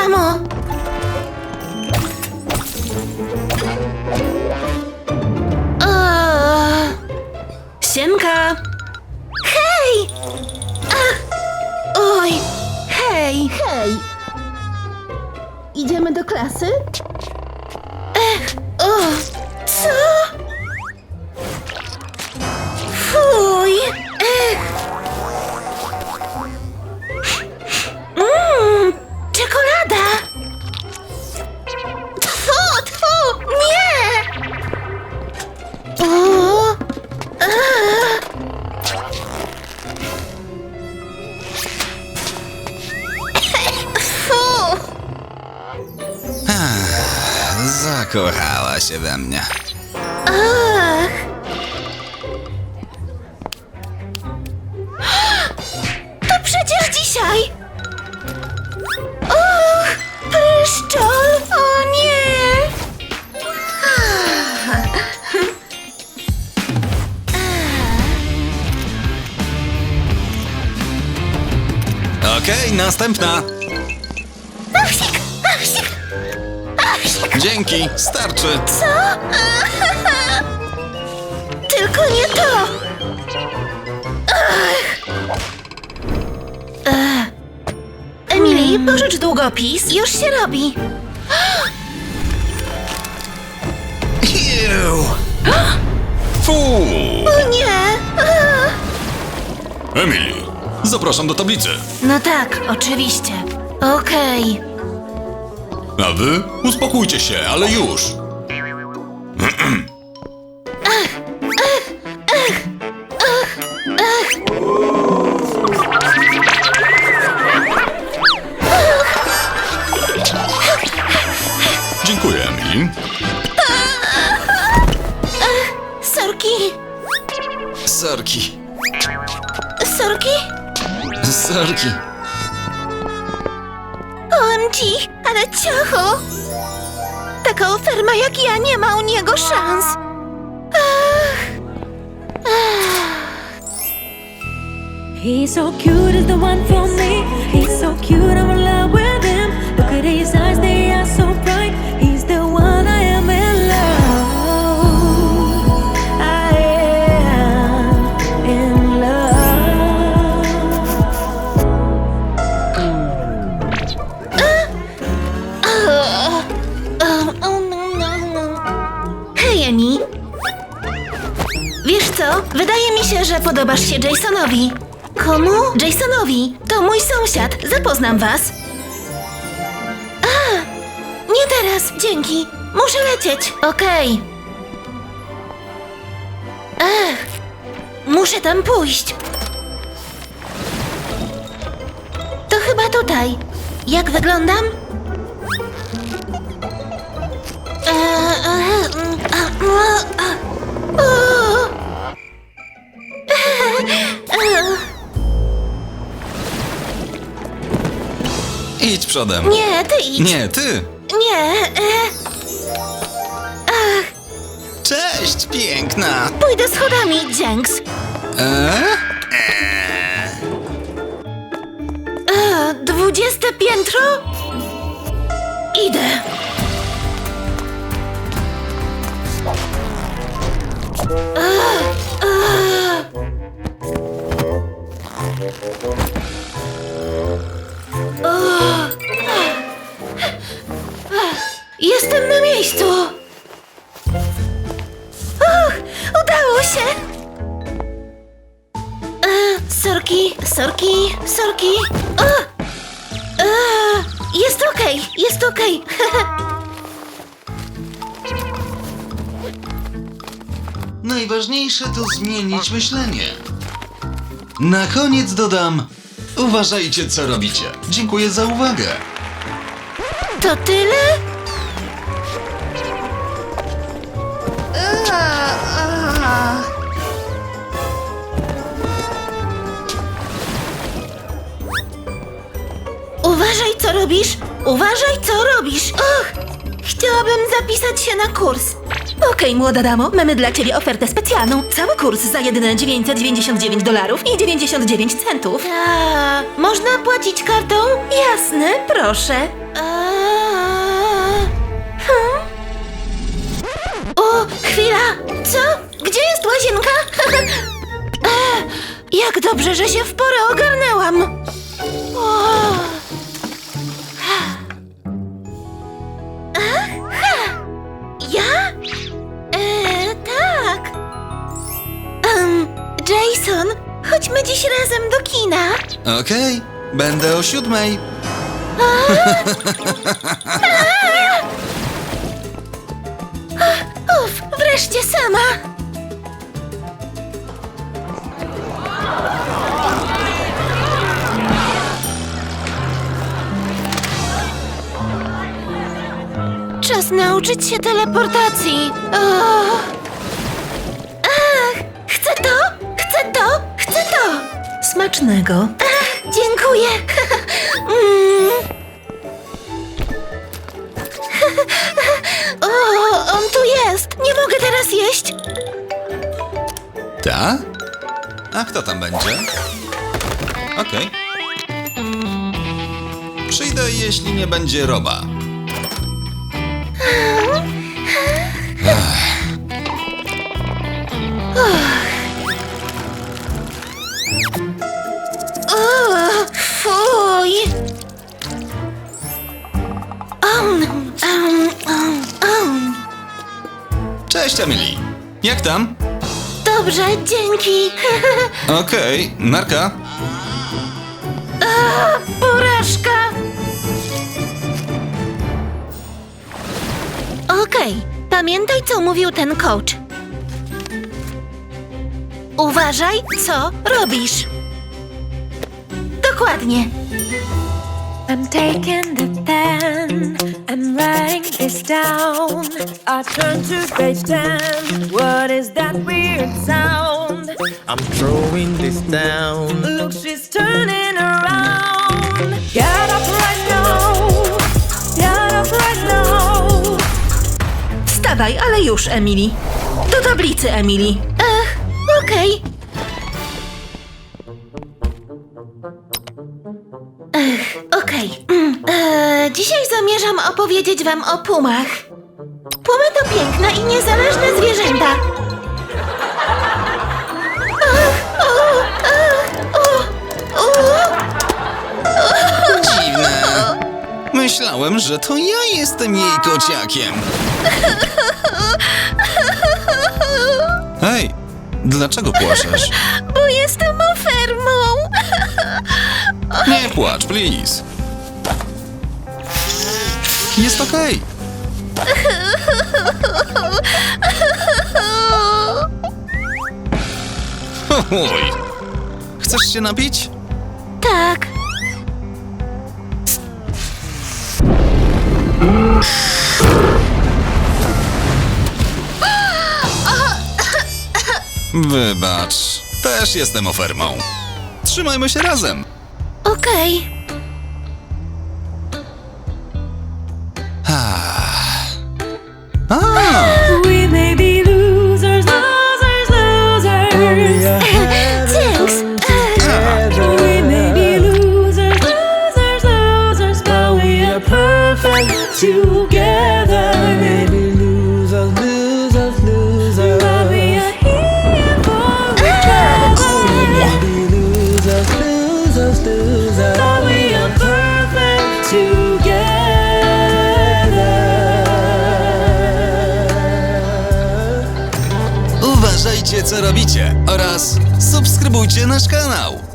samo! O! Siemka! Hej! A! Oj! Hej! Hej! Idziemy do klasy? Ech, o! Co? Zakochała się we mnie. Ach. To przecież dzisiaj. Och, pryszczol, o nie. Okej, następna. Dzięki, starczy. Co? Tylko nie to! Ach. Ech. Emily, pożycz długopis. Już się robi. Ew. Fu! O nie! Ach. Emily, zapraszam do tablicy. No tak, oczywiście. Okej. A wy? Uspokójcie się, ale już. Dziękuję, Emily. Sorki, Sorki. sorki. Sorki. OMG, ale ciacho! Taka oferma jak ja nie ma u niego szans. Ach. He's so cute, is the one for me. He's so cute, I'm in love with him. Podobasz się Jasonowi. Komu? Jasonowi. To mój sąsiad. Zapoznam was. A! Nie teraz, dzięki. Muszę lecieć. Okej. Ech. Muszę tam pójść. To chyba tutaj. Jak wyglądam? Idź przodem. Nie, ty idź. Nie, ty. Nie. E, Cześć, piękna. pójdę schodami, dzięks. E? E, Dwudzieste piętro? Idę. E, sorki, sorki, sorki. O! Jest okej, jest okej. Najważniejsze to zmienić myślenie. Na koniec dodam: uważajcie, co robicie. Dziękuję za uwagę. to tyle? Uważaj, co robisz! Uważaj, co robisz! Och! Chciałabym zapisać się na kurs. Okej, młoda damo, mamy dla ciebie ofertę specjalną. Cały kurs za jedyne 999 dolarów i 99 centów. A, można płacić kartą? Jasne, proszę. A, hmm? O, chwila! Co? Gdzie jest łazienka? e, jak dobrze, że się w porę ogarnęłam. O. Okej, będę o siódmej. Uf, wreszcie sama! Czas nauczyć się teleportacji. O. Smacznego. Ach, dziękuję. Mm. O, on tu jest! Nie mogę teraz jeść! Ta? A kto tam będzie? Okej. Przyjdę, jeśli nie będzie roba. Fuj! Um, um, um, um. Cześć, Emily. Jak tam? Dobrze, dzięki. Okej, narka. Porażka! Okej, pamiętaj, co mówił ten coach. Uważaj, co robisz. Dokładnie. I'm taking the pen, I'm writing this down. I turn to page 10. What is that weird sound? I'm throwing this down. Look, she's turning around. Get up right now. Get up right now. Wstawaj, ale już, Emily. Do tablicy, Emily. Ech, okej. Mm, e, dzisiaj zamierzam opowiedzieć wam o pumach. Pumy to piękne i niezależne zwierzęta. Ach, o, ach, o, o. Dziwne. Myślałem, że to ja jestem jej kociakiem. Hej, dlaczego płaczesz? Bo jestem. Nie płacz, please. Jest okej. Oj. Chcesz się napić? Tak. Wybacz. Też jestem ofermą. Trzymajmy się razem. Okej. A, ah. We may be losers, losers, losers. Thanks. We may be losers, losers, losers, but we are perfect together. Maybe losers, losers, losers. But we are here for each other. Maybe losers, losers, losers. But we are perfect together. uważajcie co robicie oraz subskrybujcie nasz kanał.